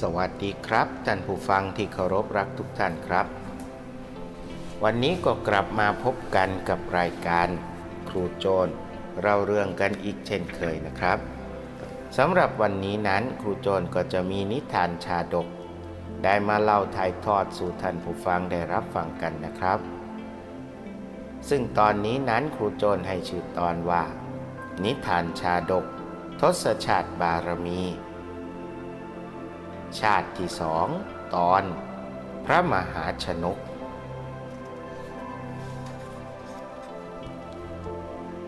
สวัสดีครับท่านผู้ฟังที่เคารพรักทุกท่านครับ วันนี้ก็กลับมาพบกันกับรายการครูโจรเราเรื่องกันอีกเช่นเคยนะครับสำหรับวันนี้นั้นครูโจรก็จะมีนิทานชาดก ได้มาเล่าถ่ายทอดสู่ท่านผู้ฟังได้รับฟังกันนะครับ ซึ่งตอนนี้นั้นครูโจรให้ชื่อตอนว่า นิทานชาดก ทศชาติบารมี ชาติที่สองตอน พระมหาชนก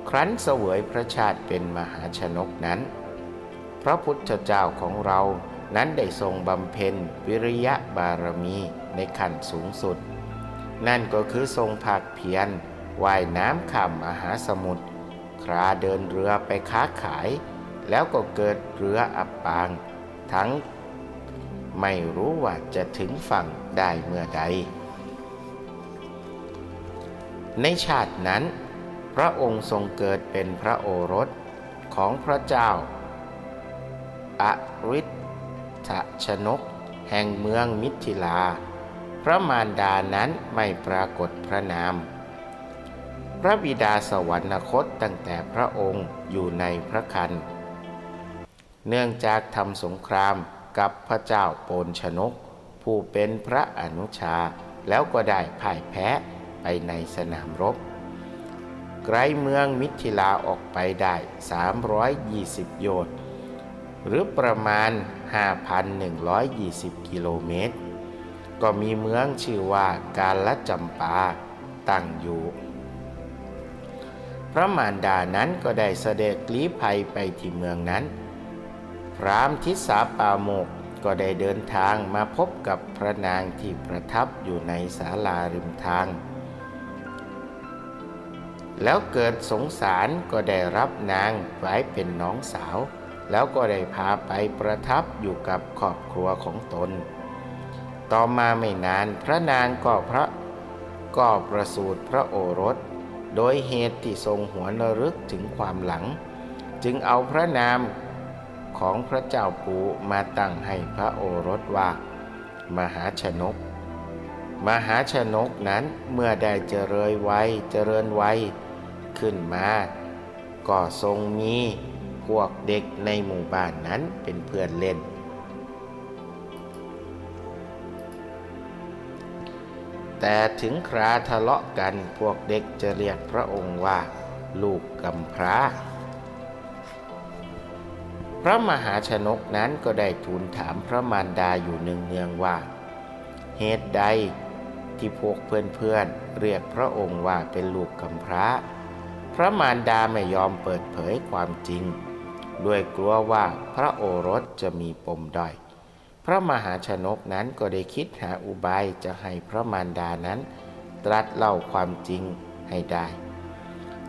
ครั้นเสวยพระชาติเป็นมหาชนกนั้น พระพุทธเจ้าของเรานั้นได้ทรงบำเพ็ญวิริยะบารมีในขั้นสูงสุด นั่นก็คือทรงภาคเพียรว่ายน้ำข้ามมหาสมุทรคราเดินเรือไปค้าขาย แล้วก็เกิดเรืออับปาง ทั้ง ไม่รู้ว่าจะถึงฝั่งได้เมื่อใด ในชาตินั้น พระองค์ทรงเกิดเป็นพระโอรสของพระเจ้าอริทชนก แห่งเมืองมิถิลา พระมารดานั้นไม่ปรากฏพระนาม พระบิดาสวรรคตตั้งแต่พระองค์อยู่ในพระคันเนื่องจากทำสงคราม กับพระเจ้าโปนชนก ผู้เป็นพระอนุชา แล้วก็ได้พ่ายแพ้ไปในสนามรบ ไกลเมืองมิถิลาออกไปได้ 320 โยชน์ หรือประมาณ 5,120 กิโลเมตร ก็มีเมืองชื่อว่าการละจำปาตั้งอยู่ พระมารดานั้นก็ได้เสด็จลี้ภัยไปที่เมืองนั้น พรามทิสาปาโมกก็ได้เดินทางมาพบกับพระนางที่ประทับอยู่ในศาลาริมทาง แล้วเกิดสงสารก็ได้รับนางไว้เป็นน้องสาว แล้วก็ได้พาไปประทับอยู่กับครอบครัวของตน ต่อมาไม่นานพระนางก็พระก็ประสูติพระโอรส โดยเหตุที่ทรงหัวนรึกถึงความหลัง จึงเอาพระนาม ของพระเจ้าปูมาตั้งให้พระโอรสว่า มหาชนก มหาชนกนั้นเมื่อได้เจริญวัยเจริญวัยขึ้นมา ก็ทรงมีพวกเด็กในหมู่บ้านนั้นเป็นเพื่อนเล่น แต่ถึงคราทะเลาะกันพวกเด็กจะเรียกพระองค์ว่า ลูกกำพร้า ระมหาชนกนั้นก็ได้ทูลถามพระมารดาอยู่เนืองว่า เหตุใดที่พวกเพื่อนๆเรียกพระองค์ว่าเป็นลูกกำพร้า พระมารดาไม่ยอมเปิดเผยความจริง ด้วยกลัวว่าพระโอรสจะมีปมด้อย พระมหาชนกนั้นก็ได้คิดหาอุบายจะให้พระมารดานั้น ตรัสเล่าความจริงให้ได้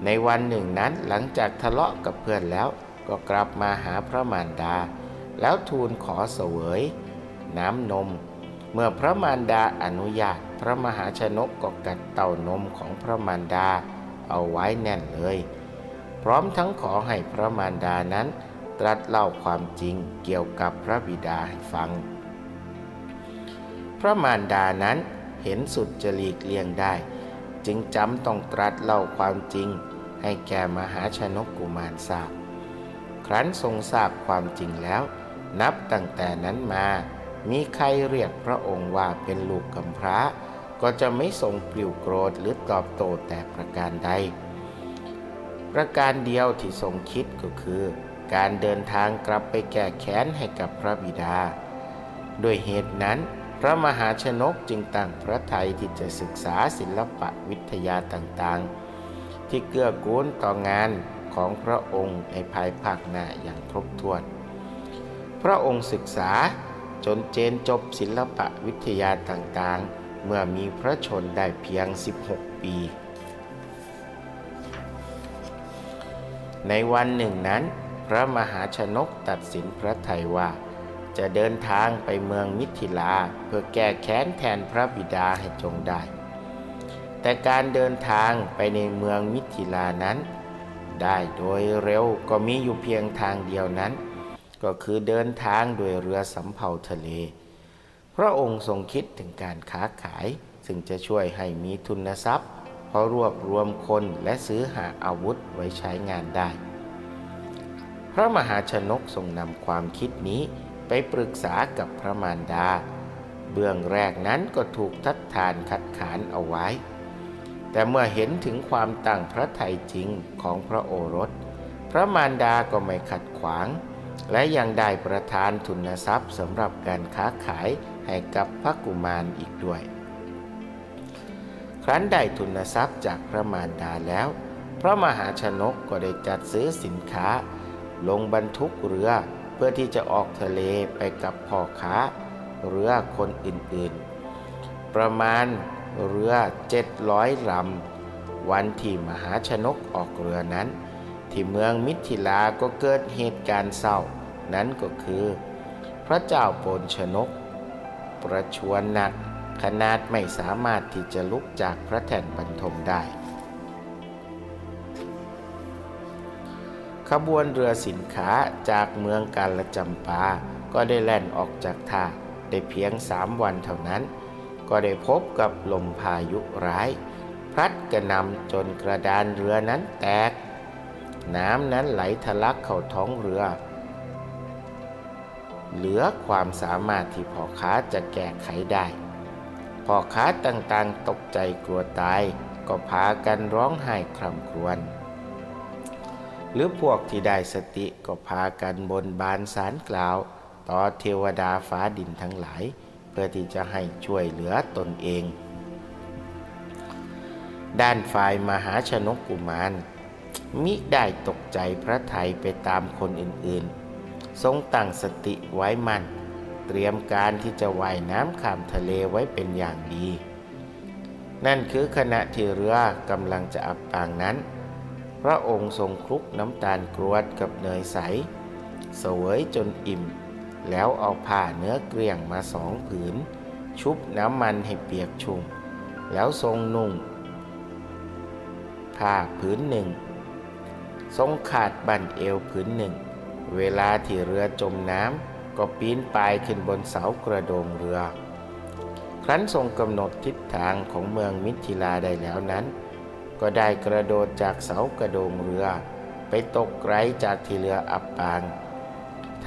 ในวันหนึ่งนั้นหลังจากทะเลาะกับเพื่อนแล้ว ก็กลับมาหาพระมารดา แล้วทูลขอเสวย น้ำนม เมื่อพระมารดาอนุญาตพระมหาชนกก็กัดเต้านมของพระมารดาเอาไว้แน่นเลย พร้อมทั้งขอให้พระมารดานั้นตรัสเล่าความจริงเกี่ยวกับพระบิดาให้ฟัง พระมารดานั้นเห็นสุดจะหลีกเลี่ยงได้ จึงจำต้องตรัสเล่าความจริงให้แก่มหาชนกกุมารทราบ ครั้นทรงทราบความจริงแล้ว นับตั้งแต่นั้นมา มีใครเรียกพระองค์ว่าเป็นลูกกำพร้า ก็จะไม่ทรงปลิวโกรธหรือตอบโต้แต่ประการใด ประการเดียวที่ทรงคิดก็คือ การเดินทางกลับไปแก้แค้นให้กับพระบิดา ด้วยเหตุนั้นพระมหาชนกจึงตั้งพระทัยที่จะศึกษาศิลปะวิทยาต่างๆ ที่เกื้อกูลต่องาน ของพระองค์ในภายภาคหน้าอย่างครบถ้วน พระองค์ศึกษาจนเจนจบศิลปะวิทยาต่างๆ เมื่อมีพระชนได้เพียง 16 ปี ในวันหนึ่งนั้น พระมหาชนกตัดสินพระไทยว่า จะเดินทางไปเมืองมิถิลาเพื่อแก้แค้นแทนพระบิดาให้จงได้ แต่การเดินทางไปในเมืองมิถิลานั้น ได้โดยเร็วก็มีอยู่เพียงทางเดียวนั้น ก็คือเดินทางโดยเรือสำเภาทะเล พระองค์ทรงคิดถึงการค้าขาย ซึ่งจะช่วยให้มีทุนทรัพย์ เพราะรวบรวมคนและซื้อหาอาวุธไว้ใช้งานได้ พระมหาชนกทรงนำความคิดนี้ไปปรึกษากับพระมารดา เบื้องแรกนั้นก็ถูกทัดทานขัดขานเอาไว้ แต่เมื่อเห็นถึงความตั้งพระทัยจริงของพระโอรส พระมารดาก็ไม่ขัดขวาง และยังได้ประทานทุนทรัพย์สำหรับการค้าขายให้กับพระกุมารอีกด้วย ครั้นได้ทุนทรัพย์จากพระมารดาแล้ว พระมหาชนกก็ได้จัดซื้อสินค้า ลงบรรทุกเรือเพื่อที่จะออกทะเลไปกับพ่อค้าเรือคนอื่นๆ ประมาณ เรือเจ็ดร้อยลำวันที่มหาชนกออกเรือนั้น ที่เมืองมิถิลาก็เกิดเหตุการณ์เศร้า นั้นก็คือ พระเจ้าโปนชนก ประชวรหนักขนาดไม่สามารถที่จะลุกจากพระแท่นบรรทมได้ ขบวนเรือสินค้าจากเมืองกาลจำปา ก็ได้แล่นออกจากท่าได้เพียงสามวันเท่านั้น ก็ได้พบกับลมพายุร้าย พลัดกระนำจนกระดานเรือนั้นแตก น้ำนั้นไหลทะลักเข้าท้องเรือ เหลือความสามารถที่พ่อค้าจะแก้ไขได้พ่อค้าต่างๆตกใจกลัวตาย ก็พากันร้องไห้คร่ำครวญหรือพวกที่ได้สติก็พากันบนบานสารกล่าว ต่อเทวดาฟ้าดินทั้งหลาย พื่อที่จะให้ช่วยเหลือตนเอง ด้านฝ่ายมหาชนกกุมาร มิได้ตกใจพระไทยไปตามคนอื่นๆ ทรงตั้งสติไว้มั่น เตรียมการที่จะว่ายน้ำข้ามทะเลไว้เป็นอย่างดี นั่นคือขณะที่เรือกำลังจะอับปางนั้น พระองค์ทรงคลุกน้ำตาลกรวดกับเนยใส เสวยจนอิ่ม แล้วเอาผ้าเนื้อเกลี่ยงมาสองผืน ชุบน้ำมันให้เปียกชุ่ม แล้วทรงนุ่ง ผ้าผืนหนึ่ง ทรงขาดบั้นเอวผืนหนึ่ง เวลาที่เรือจมน้ำก็ปีนป่ายขึ้นบนเสากระโดงเรือ ครั้นทรงกำหนดทิศทางของเมืองมิถิลาได้แล้วนั้น ก็ได้กระโดดจากเสากระโดงเรือ ไปตกไกลจากที่เรืออับปาง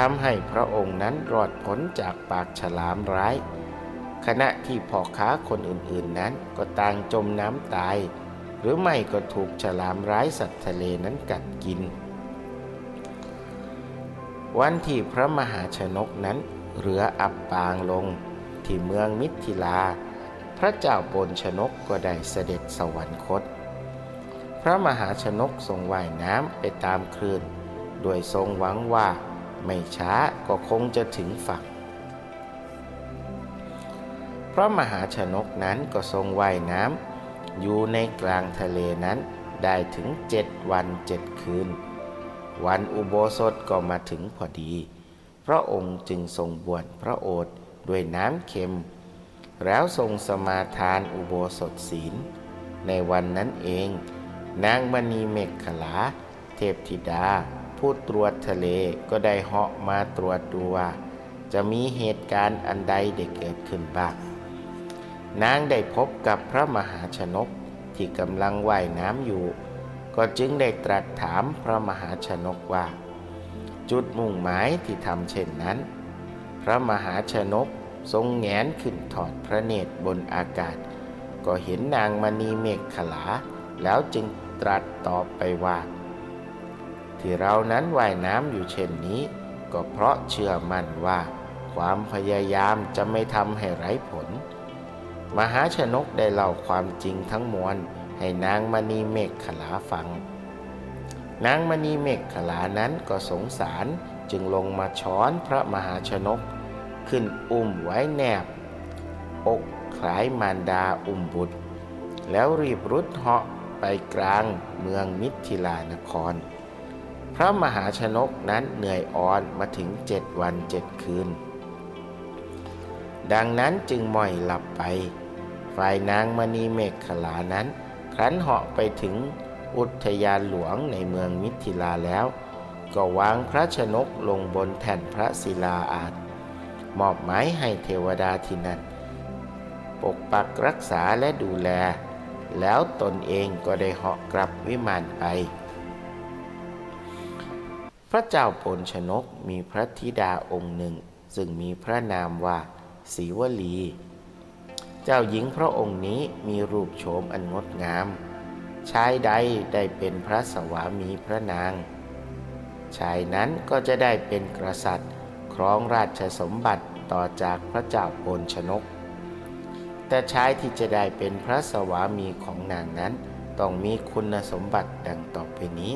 ทำให้พระองค์นั้นรอดพ้นจากปากฉลามร้าย ขณะที่พ่อค้าคนอื่นๆนั้นก็ต่างจมน้ำตาย หรือไม่ก็ถูกฉลามร้ายสัตว์ทะเลนั้นกัดกิน วันที่พระมหาชนกนั้นเรืออับปางลงที่เมืองมิถิลา พระเจ้าปนชนกก็ได้เสด็จสวรรคต พระมหาชนกทรงว่ายน้ำไปตามคลื่นโดยทรงหวังว่า ไม่ช้าก็คงจะถึงฝั่ง พระมหาชนกนั้นก็ทรงว่ายน้ำอยู่ในกลางทะเลนั้นได้ถึงเจ็ดวันเจ็ดคืน วันอุโบสถก็มาถึงพอดี พระองค์จึงทรงบวชพระโอษฐ์ด้วยน้ำเค็ม แล้วทรงสมาทานอุโบสถศีล ในวันนั้นเอง นางมณีเมฆขลา เทพธิดา ผู้ตรวจทะเลก็ได้เหาะมาตรวจดูว่า จะมีเหตุการณ์อันใดได้เกิดขึ้นบ้างนางได้พบกับพระมหาชนกที่กำลังว่ายน้ำอยู่ ก็จึงได้ตรัสถามพระมหาชนกว่า จุดมุ่งหมายที่ทำเช่นนั้น พระมหาชนกทรงแงนขึ้นถอดพระเนตรบนอากาศ ก็เห็นนางมณีเมฆขลา แล้วจึงตรัสตอบไปว่า ที่เรานั้นว่ายน้ำอยู่เช่นนี้ ก็เพราะเชื่อมั่นว่า ความพยายามจะไม่ทำให้ไร้ผล มหาชนกได้เล่าความจริงทั้งมวลให้นางมณีเมฆขลาฟัง นางมณีเมฆขลานั้นก็สงสารจึงลงมาช้อนพระมหาชนก ขึ้นอุ้มไว้แนบ อกคล้ายมารดาอุ้มบุตร แล้วรีบรุดเหาะไปกลางเมืองมิถิลานคร ระมหาชนกนั้นเหนื่อยอ่อนมาถึงเจ็ดวันเจ็ดคืน ดังนั้นจึงม่อยหลับไป ฝ่ายนางมณีเมฆขลานั้น ครั้นเหาะไปถึงอุทยานหลวงในเมืองมิถิลาแล้ว ก็วางพระชนกลงบนแท่นพระศิลาอาจมอบหมายให้เทวดาที่นั่นปกปักรักษาและดูแล แล้วตนเองก็ได้เหาะกลับวิมานไป พระเจ้าปนชนกมีพระธิดาองค์หนึ่ง ซึ่งมีพระนามว่าศรีวลี เจ้าหญิงพระองค์นี้มีรูปโฉมอันงดงาม ชายใดได้เป็นพระสวามีพระนาง ชายนั้นก็จะได้เป็นกษัตริย์ครองราชสมบัติต่อจากพระเจ้าโปนชนก แต่ชายที่จะได้เป็นพระสวามีของนางนั้น ต้องมีคุณสมบัติดังต่อไปนี้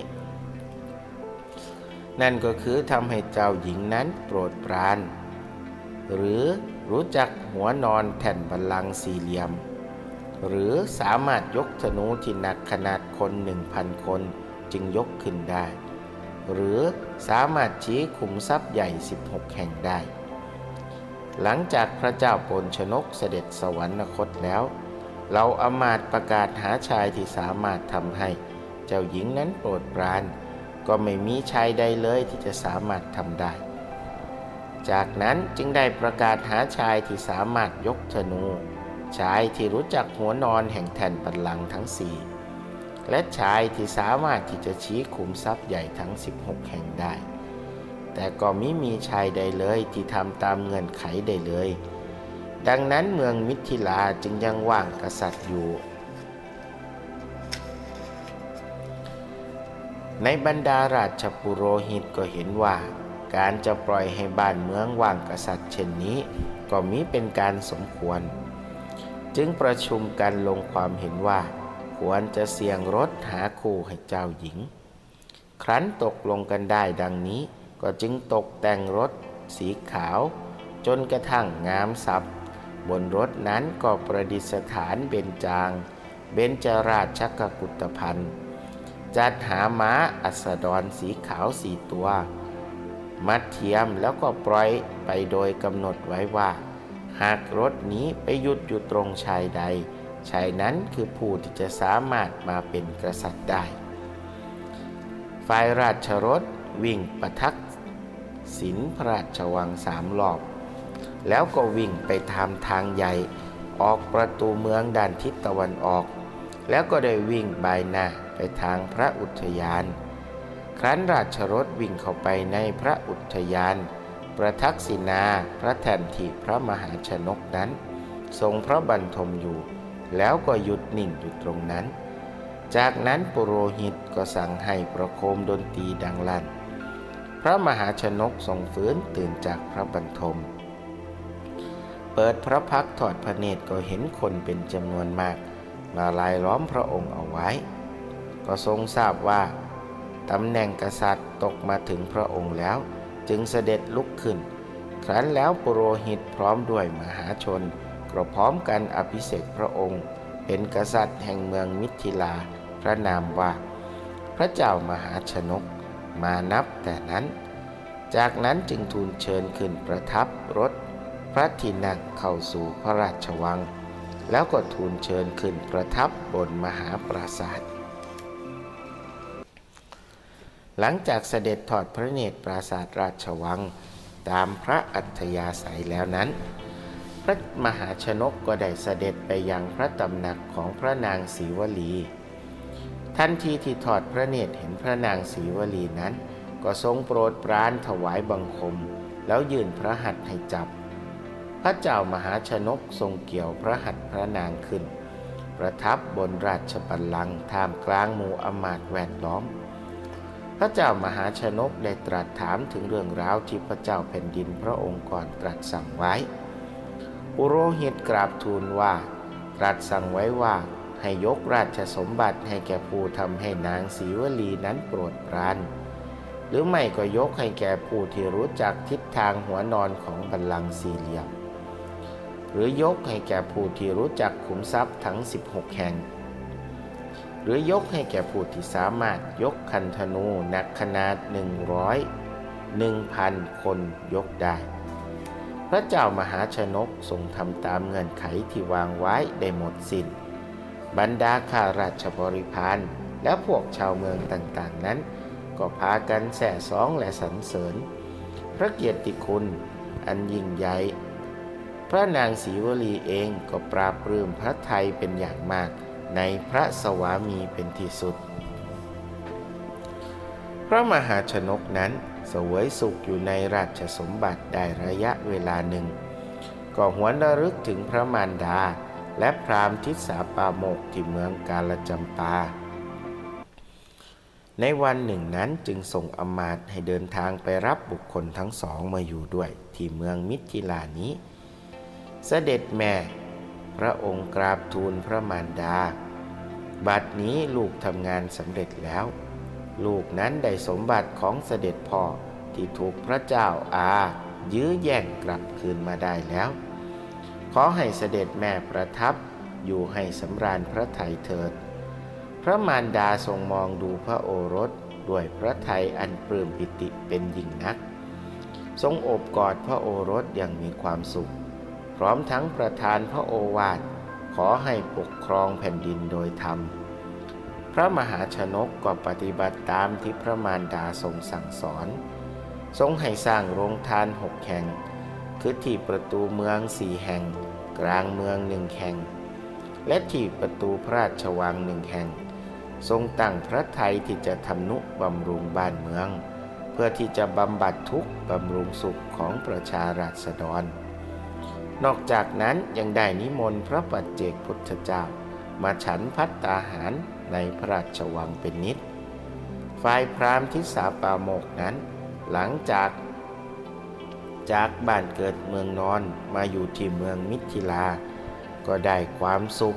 นั่นก็คือทำให้เจ้าหญิงนั้นโปรดปราน หรือรู้จักหัวนอนแท่นบัลลังก์สี่เหลี่ยม หรือสามารถยกธนูที่หนักขนาดคนหนึ่งพันคนจึงยกขึ้นได้ หรือสามารถชี้ขุมทรัพย์ใหญ่ 16 แห่งได้ หลังจากพระเจ้าปนชนกเสด็จสวรรคตแล้ว เราอมาตประกาศหาชายที่สามารถทำให้ เจ้าหญิงนั้นโปรดปราน ก็ไม่มีชายใดเลยที่จะสามารถทำได้ จากนั้นจึงได้ประกาศหาชายที่สามารถยกธนู ชายที่รู้จักหัวนอนแห่งแท่นบัลลังก์ทั้งสี่และชายที่สามารถที่จะชี้ขุมทรัพย์ใหญ่ทั้ง 16 แห่งได้ แต่ก็มิมีชายใดเลยที่ทำตามเงื่อนไขได้เลย ดังนั้นเมืองมิถิลาจึงยังว่างกษัตริย์อยู่ ในบรรดาราชปุโรหิตก็เห็นว่า การจะปล่อยให้บ้านเมืองว่างกษัตริย์เช่นนี้ ก็มิเป็นการสมควร จึงประชุมกันลงความเห็นว่า ควรจะเสี่ยงรถหาคู่ให้เจ้าหญิง ครั้นตกลงกันได้ดังนี้ ก็จึงตกแต่งรถสีขาว จนกระทั่งงามสับบนรถนั้นก็ประดิษฐานเบญจาง เบญจราชกกุฏพันธ์ จัดหาม้าอัสดรสีขาวสี่ตัว มัดเทียมแล้วก็ปล่อยไปโดยกำหนดไว้ว่า หากรถนี้ไปหยุดอยู่ตรงชายใด ชายนั้นคือผู้ที่จะสามารถมาเป็นกษัตริย์ได้ ฝ่ายราชรถวิ่งประทักศิลพระราชวังสามรอบ แล้วก็วิ่งไปทำทางใหญ่ ออกประตูเมืองด้านทิศตะวันออก แล้วก็ได้วิ่งบายหน้าไปทางพระอุทยาน ครั้นราชรถวิ่งเข้าไปในพระอุทยาน ประทักษินาพระแทนที่พระมหาชนกนั้น ทรงพระบรรทมอยู่ แล้วก็หยุดนิ่งอยู่ตรงนั้น จากนั้นปุโรหิตก็สั่งให้ประโคมดนตรีดังลั่น พระมหาชนกทรงฟื้นตื่นจากพระบรรทม เปิดพระพักตร์ถอดพระเนตรก็เห็นคนเป็นจำนวนมาก มาลายล้อมพระองค์เอาไว้ ก็ทรงทราบว่าตำแหน่งกษัตริย์ตกมาถึงพระองค์แล้ว จึงเสด็จลุกขึ้น ครั้นแล้วปุโรหิตพร้อมด้วยมหาชนก็พร้อมกันอภิเษกพระองค์ เป็นกษัตริย์แห่งเมืองมิถิลา พระนามว่า พระเจ้ามหาชนกมานับแต่นั้น จากนั้นจึงทูลเชิญขึ้นประทับรถ พระที่นั่งเข้าสู่พระราชวัง แล้วก็ทูลเชิญขึ้นประทับบนมหาปราสาทหลังจากเสด็จถอดพระเนตรปราสาทราชวัง ตามพระอัธยาศัยแล้วนั้น พระมหาชนกก็ได้เสด็จไปยังพระตำหนักของพระนางศรีวลี ทันทีที่ถอดพระเนตรเห็นพระนางศรีวลีนั้น ก็ทรงโปรดปรานถวายบังคม แล้วยื่นพระหัตถ์ให้จับ พระเจ้ามหาชนกทรงเกี่ยวพระหัตถ์พระนางขึ้น ประทับบนราชบัลลังก์ท่ามกลางหมู่อมาตแวดล้อม พระเจ้ามหาชนกได้ตรัสถามถึงเรื่องราวที่พระเจ้าแผ่นดินพระองค์ก่อนตรัสสั่งไว้ปุโรหิตกราบทูลว่า ตรัสสั่งไว้ว่าให้ยกราชสมบัติให้แก่ผู้ทำให้นางศรีวลีนั้นโปรดปรานหรือไม่ก็ยกให้แก่ผู้ที่รู้จักทิศทางหัวนอนของบัลลังก์สี่เหลี่ยม หรือยกให้แก่ผู้ที่รู้จักขุมทรัพย์ทั้ง 16 แห่ง หรือยกให้แก่ผู้ที่สามารถยกคันธนูหนักขนาด 100 1,000 คนยกได้ พระเจ้ามหาชนกทรงทำตามเงื่อนไขที่วางไว้ได้หมดสิน้น บรรดาข้าราชบริพารและพวกชาวเมืองต่างๆนั้น ก็พากันแส่สองและสรรเสริญ พระเกียรติคุณอันยิ่งใหญ่ พระนางศรีวลีเองก็ปราบปลื้มพระไทยเป็นอย่างมาก ในพระสวามีเป็นที่สุด พระมหาชนกนั้นเสวยสุขอยู่ในราชสมบัติได้ระยะเวลาหนึ่ง ก็หวนระลึกถึงพระมารดา และพรามทิศาปาโมกที่เมืองกาลจำปา ในวันหนึ่งนั้นจึงส่งอมาตย์ให้เดินทางไปรับบุคคลทั้งสองมาอยู่ด้วย ที่เมืองมิถิลานี้ เสด็จแม่ พระองค์กราบทูลพระมารดา บัดนี้ลูกทำงานสำเร็จแล้ว ลูกนั้นได้สมบัติของเสด็จพ่อที่ถูกพระเจ้าอายื้อแย่งกลับคืนมาได้แล้ว ขอให้เสด็จแม่ประทับอยู่ให้สำราญพระไทยเถิด พระมารดาทรงมองดูพระโอรสด้วยพระไทยอันปลื้มปิติเป็นยิ่งนัก ทรงโอบกอดพระโอรสอย่างมีความสุข พร้อมทั้งประทานพระโอวาทขอให้ปกครองแผ่นดินโดยธรรม พระมหาชนกก็ปฏิบัติตามที่พระมารดาทรงสั่งสอน ทรงให้สร้างโรงทานหกแห่ง คือที่ประตูเมืองสี่แห่ง กลางเมืองหนึ่งแห่ง และที่ประตูพระราชวังหนึ่งแห่ง ทรงตั้งพระไทยที่จะทำนุบำรุงบ้านเมือง เพื่อที่จะบำบัดทุกข์บำรุงสุขของประชาราษฎร นอกจากนั้นยังได้นิมนต์พระปัจเจกพุทธเจ้า มาฉันพัตตาหารในพระราชวังเป็นนิด ฝ่ายพราหมณ์ทิสาปาโมกนั้น หลังจากจากบ้านเกิดเมืองนอนมาอยู่ที่เมืองมิถิลา ก็ได้ความสุข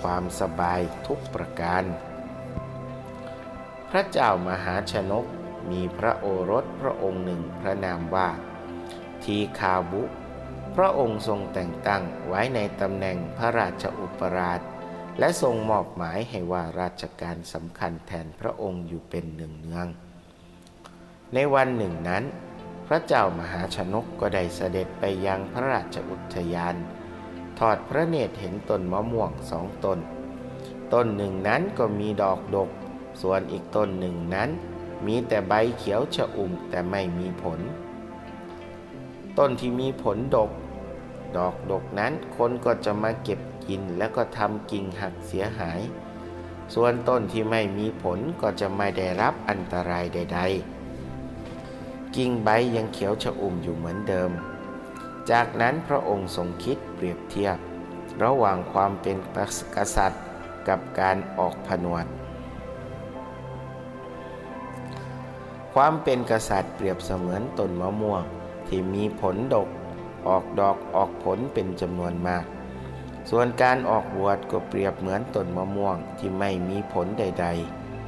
ความสบายทุกประการ พระเจ้ามหาชนกมีพระโอรสพระองค์หนึ่งพระนามว่า ทีคาบุ พระองค์ทรงแต่งตั้งไว้ในตำแหน่งพระราชอุปราช และทรงมอบหมายให้ว่าราชการสำคัญแทนพระองค์อยู่เป็นเนืองเนืองๆในวันหนึ่งนั้น พระเจ้ามหาชนกก็ได้เสด็จไปยังพระราชอุทยานทอดพระเนตรเห็นต้นมะม่วงสองต้น ต้นหนึ่งนั้นก็มีดอกดก ส่วนอีกต้นหนึ่งนั้นมีแต่ใบเขียวชะอุ่มแต่ไม่มีผล ต้นที่มีผลดก ดอกดกนั้นคนก็จะมาเก็บกินแล้วก็ทำกิ่งหักเสียหาย ส่วนต้นที่ไม่มีผลก็จะไม่ได้รับอันตรายใด ๆ กิ่งใบยังเขียวชะอุ่มอยู่เหมือนเดิม จากนั้นพระองค์ทรงคิดเปรียบเทียบ ระหว่างความเป็นกษัตริย์กับการออกผนวดความเป็นกษัตริย์เปรียบเสมือนต้นมะม่วงที่มีผลดก ออกดอกออกผลเป็นจำนวนมาก ส่วนการออกบวชก็เปรียบเหมือนต้นมะม่วงที่ไม่มีผลใด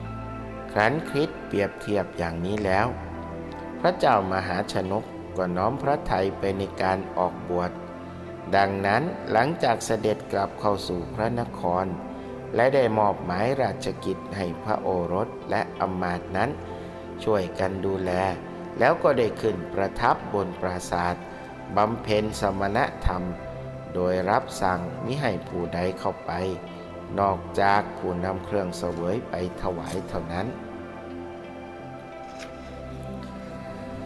ๆ ครั้นคริสเปรียบเทียบอย่างนี้แล้ว พระเจ้ามหาชนกก็น้อมพระทัยไปในการออกบวช ดังนั้นหลังจากเสด็จกลับเข้าสู่พระนคร และได้มอบหมายราชกิจให้พระโอรสและอมาตย์นั้น ช่วยกันดูแล แล้วก็ได้ขึ้นประทับบนปราศาสตร์ บำเพ็ญสมณธรรม โดยรับสั่งมิให้ผู้ใดเข้าไป นอกจากผู้นำเครื่องเสวยไปถวายเท่านั้น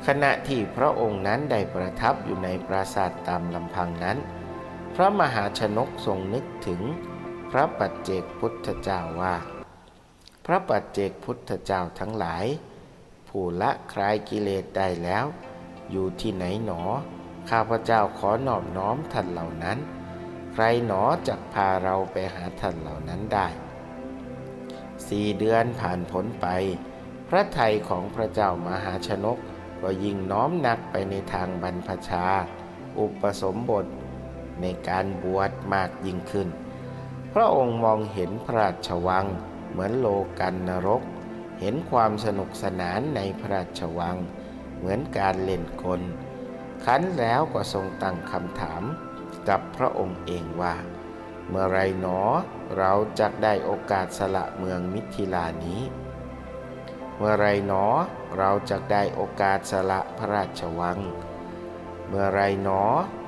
ขณะที่พระองค์นั้นได้ประทับอยู่ในปราสาทตามลำพังนั้น พระมหาชนกทรงนึกถึงพระปัจเจกพุทธเจ้าว่า พระปัจเจกพุทธเจ้าทั้งหลาย ผู้ละคลายกิเลสได้แล้ว อยู่ที่ไหนหนอ ข้าพเจ้าขอนอบน้อมท่านเหล่านั้น ใครหนอจะพาเราไปหาท่านเหล่านั้นได้สี่เดือนผ่านพ้นไป พระไทยของพระเจ้ามหาชนกก็ยิ่งน้อมหนักไปในทางบรรพชา อุปสมบทในการบวชมากยิ่งขึ้น พระองค์มองเห็นพระราชวัง เหมือนโลกันนรก เห็นความสนุกสนานในพระราชวัง เหมือนการเล่นกล คั้นแล้วก็ทรงตั้งคำถามกับพระองค์เองว่า เมื่อไรหนอเราจะได้โอกาสสละเมืองมิถิลานี้ เมื่อไรหนอเราจะได้โอกาสสละพระราชวัง เมื่อไรหนอ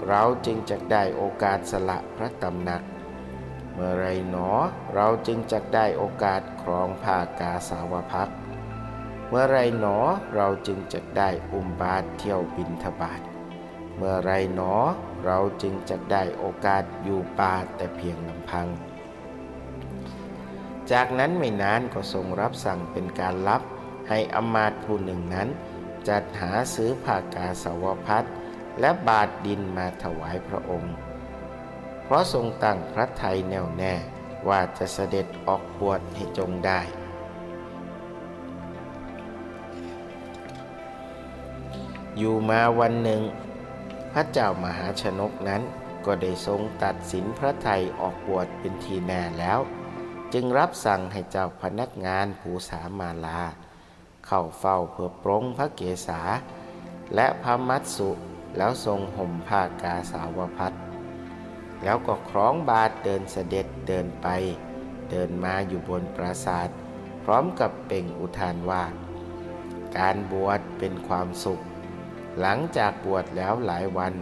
เราจึงจะได้โอกาสสละพระตำหนัก เมื่อไรหนอเราจึงจะได้โอกาสครองภากาสาวพักเเมื่อไรหนอเราจึงจะได้อุมบาทเที่ยวบินทบาท เมื่อไรหนอเราจึงจะได้โอกาสอยู่ป่าแต่เพียงลำพัง จากนั้นไม่นานก็ทรงรับสั่งเป็นการลับให้อมาตย์ผู้หนึ่งนั้น จัดหาซื้อผ้ากาสาวพัดและบาทดินมาถวายพระองค์ เพราะทรงตั้งพระทัยแน่วแน่ว่าจะเสด็จออกบวชให้จงได้ อยู่มาวันหนึ่ง ระเจ้ามหาชนกนั้นก็ได้ทรงตัดสินพระไทยออกบวชเป็นทีแน่แล้ว จึงรับสั่งให้เจ้าพนักงานผูสามาลา เข้าเฝ้าเพื่อปรงพระเกศา และพระมัตสุแล้วทรงห่มผ้ากาสาวพัดแล้วก็คล้องบาทเดินเสด็จเดินไป เดินมาอยู่บนปราสาท พร้อมกับเป่งอุทานว่า การบวชเป็นความสุข หลังจากบวชแล้วหลายวัน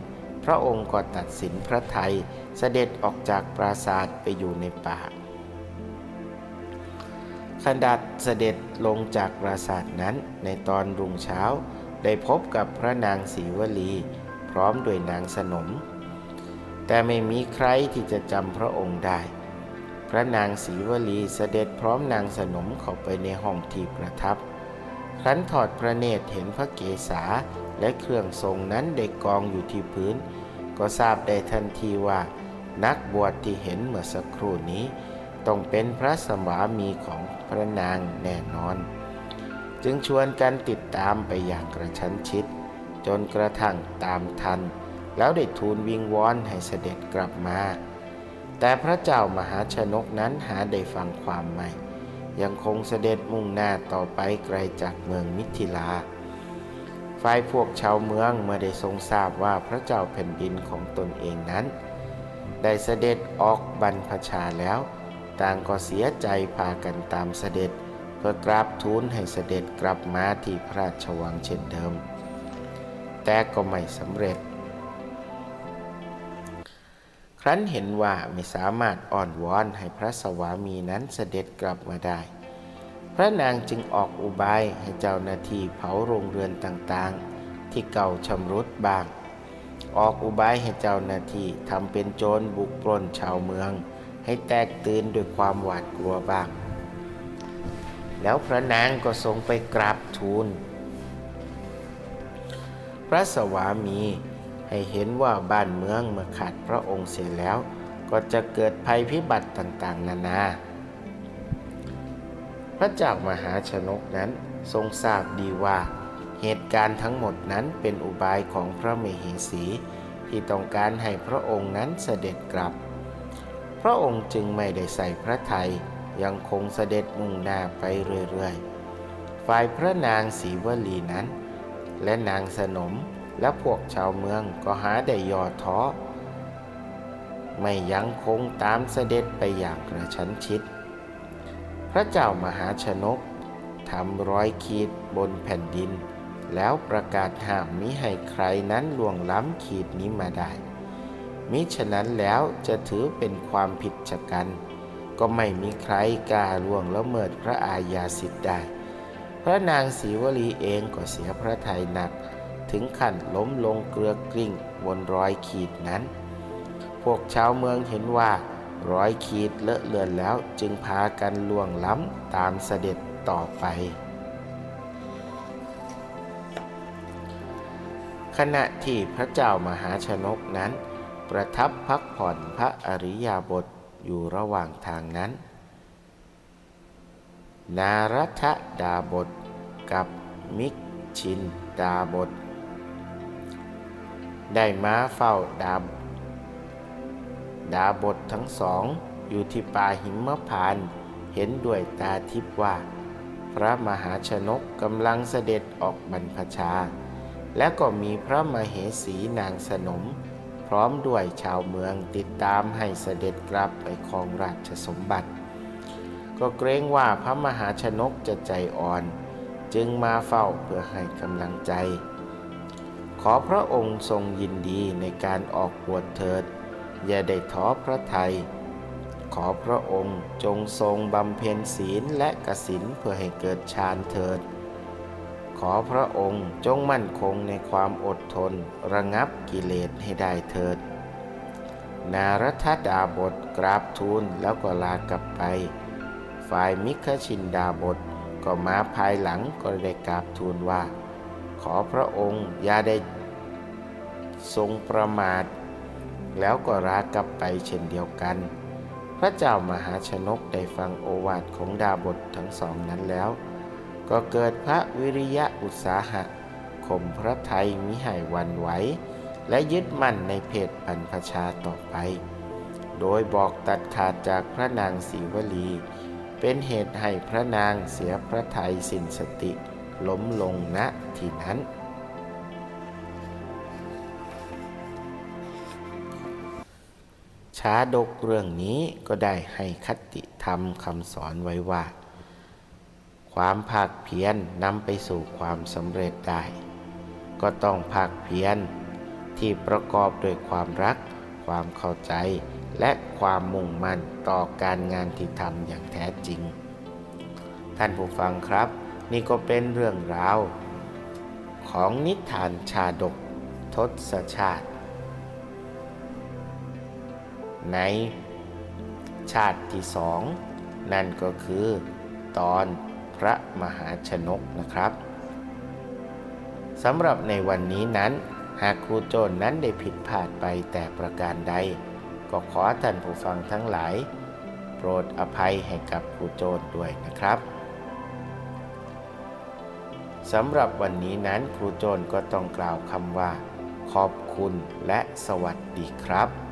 พระองค์ก็ตัดสินพระไทยเสด็จออกจากปราสาทไปอยู่ในป่าขดัดเสด็จลงจากปราสาทนั้นในตอนรุ่งเช้า ได้พบกับพระนางศรีวลี พร้อมด้วยนางสนม แต่ไม่มีใครที่จะจำพระองค์ได้ พระนางศรีวลีเสด็จพร้อมนางสนมเข้าไปในห้องที่ประทับครั้นถอดพระเนตรเห็นพระเกศา และเครื่องทรงนั้นเด็กกองอยู่ที่พื้น ก็ทราบได้ทันทีว่า นักบวชที่เห็นเมื่อสักครู่นี้ ต้องเป็นพระสวามีของพระนางแน่นอน จึงชวนกันติดตามไปอย่างกระชั้นชิด จนกระทั่งตามทัน แล้วได้ทูลวิงวอนให้เสด็จกลับมา แต่พระเจ้ามหาชนกนั้นหาได้ฟังความใหม่ยังคงเสด็จมุ่งหน้าต่อไปไกลจากเมืองมิถิลา ฝ่ายพวกชาวเมืองเมื่อได้ทรงทราบว่าพระเจ้าแผ่นดินของตนเองนั้น ได้เสด็จออกบรรพชาแล้ว ต่างก็เสียใจพากันตามเสด็จ เพื่อกราบทูลให้เสด็จกลับมาที่พระราชวังเช่นเดิม แต่ก็ไม่สำเร็จ ครั้นเห็นว่าไม่สามารถอ่อนวอนให้พระสวามีนั้นเสด็จกลับมาได้ พระนางจึงออกอุบายให้เจ้าหน้าที่เผาโรงเรือนต่างๆ ที่เก่าชำรุดบ้าง ออกอุบายให้เจ้าหน้าที่ทำเป็นโจรบุกปล้นชาวเมือง ให้แตกตื่นด้วยความหวาดกลัวบ้าง แล้วพระนางก็ทรงไปกราบทูล พระสวามีให้เห็นว่าบ้านเมืองเมื่อขาดพระองค์เสียแล้ว ก็จะเกิดภัยพิบัติต่างๆ นานา พระเจ้ามหาชนกนั้นทรงทราบดีว่า เหตุการณ์ทั้งหมดนั้นเป็นอุบายของพระมเหสี ที่ต้องการให้พระองค์นั้นเสด็จกลับ พระองค์จึงไม่ได้ใส่พระทัยยังคงเสด็จมุ่งหน้าไปเรื่อยๆ ฝ่ายพระนางศรีวลีนั้น และนางสนมและพวกชาวเมืองก็หาได้ย่อท้อไม่ยังคงตามเสด็จไปอย่างกระชั้นชิด พระเจ้ามหาชนกทำร้อยขีดบนแผ่นดิน แล้วประกาศห้ามมิให้ใครนั้นล่วงล้ำขีดนี้มาได้ มิฉะนั้นแล้วจะถือเป็นความผิดชะกัน ก็ไม่มีใครกล้าล่วงละเมิดพระอาญาสิทธิ์ได้ พระนางศรีวลีเองก็เสียพระทัยหนัก ถึงขั้นล้มลงเกลือกลิ้งบนรอยขีดนั้น พวกชาวเมืองเห็นว่า ร้อยขีดเลอะเลือนแล้วจึงพากันล่วงล้ำตามเสด็จต่อไป ขณะที่พระเจ้ามหาชนกนั้น ประทับพักผ่อนพระอริยาบทอยู่ระหว่างทางนั้น นารัฐดาบทกับมิกชินดาบท ได้มาเฝ้าดาบ ดาบททั้งสองอยู่ที่ป่าหิมพานเห็นด้วยตาทิพว่า พระมหาชนกกำลังเสด็จออกบรรพชา และก็มีพระมเหสีนางสนม พร้อมด้วยชาวเมืองติดตามให้เสด็จกลับไปครองราชสมบัติ ก็เกรงว่าพระมหาชนกจะใจอ่อน จึงมาเฝ้าเพื่อให้กำลังใจ ขอพระองค์ทรงยินดีในการออกบวชเถิด อย่าได้ท้อพระทยัยขอพระองค์จงทรงบำเพ็ญศีลและกสินเพื่อให้เกิดฌานเถิด ขอพระองค์จงมั่นคงในความอดทน ระงับกิเลสให้ได้เถิด นารทดาบทกราบทูลแล้วก็ลากลับไป ฝ่ายมิคชินดาบทก็มาภายหลังก็ได้กราบทูลว่า ขอพระองค์อย่าได้ทรงประมาท แล้วก็ลากลับไปเช่นเดียวกัน พระเจ้ามหาชนกได้ฟังโอวาทของดาบททั้งสองนั้นแล้ว ก็เกิดพระวิริยะอุตสาหะข่มพระไทยมิห้หวันไหวและยึดมั่นในเพศบรรพชาต่อไป โดยบอกตัดขาดจากพระนางศรีวลี เป็นเหตุให้พระนางเสียพระไทยสิ้นสติ ล้มลงณที่นั้นาดกเรื่องนี้ก็ได้ให้คติธรรมคำสอนไว้ว่า ความภาคเพียรนำไปสู่ความสำเร็จได้ ก็ต้องภาคเพียรที่ประกอบด้วยความรัก ความเข้าใจ และความมุ่งมั่นต่อการงานที่ทำอย่างแท้จริง ท่านผู้ฟังครับ นี่ก็เป็นเรื่องราว ของนิทานชาดกทศชาติ ในชาติที่สองนั่นก็คือตอนพระมหาชนกนะครับสำหรับในวันนี้นั้น หากครูโจนนั้นได้ผิดพลาดไปแต่ประการใด ก็ขอท่านผู้ฟังทั้งหลาย โปรดอภัยให้กับครูโจรด้วยนะครับสำหรับวันนี้นั้นครูโจรก็ต้องกล่าวคำว่า ขอบคุณและสวัสดีครับ